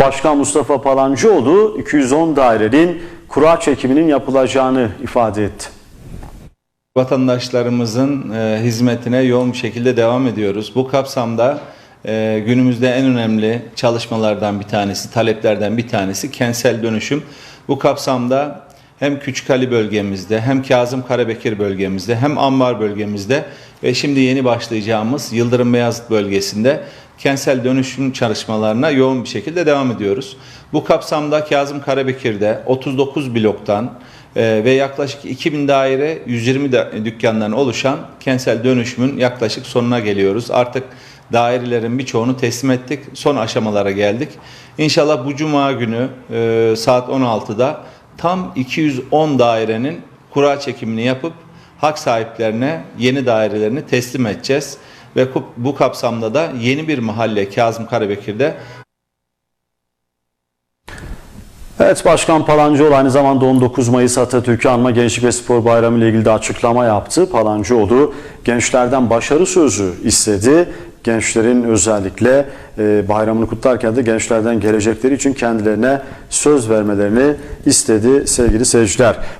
Başkan Mustafa Palancıoğlu 210 dairenin kura çekiminin yapılacağını ifade etti. Vatandaşlarımızın e, hizmetine yoğun bir şekilde devam ediyoruz. Bu kapsamda e, günümüzde en önemli çalışmalardan bir tanesi, taleplerden bir tanesi kentsel dönüşüm. Bu kapsamda hem Küçükali bölgemizde, hem Kazım Karabekir bölgemizde, hem Ambar bölgemizde ve şimdi yeni başlayacağımız Yıldırım Beyazıt bölgesinde kentsel dönüşüm çalışmalarına yoğun bir şekilde devam ediyoruz. Bu kapsamda Kazım Karabekir'de 39 bloktan ee, ve yaklaşık 2000 daire 120 da- dükkandan oluşan kentsel dönüşümün yaklaşık sonuna geliyoruz. Artık dairelerin birçoğunu teslim ettik. Son aşamalara geldik. İnşallah bu cuma günü e, saat 16'da tam 210 dairenin kura çekimini yapıp hak sahiplerine yeni dairelerini teslim edeceğiz. Ve bu kapsamda da yeni bir mahalle Kazım Karabekir'de Evet Başkan Palancıoğlu aynı zamanda 19 Mayıs Atatürk'ü anma Gençlik ve Spor Bayramı ile ilgili de açıklama yaptı. Palancıoğlu gençlerden başarı sözü istedi. Gençlerin özellikle e, bayramını kutlarken de gençlerden gelecekleri için kendilerine söz vermelerini istedi sevgili seyirciler.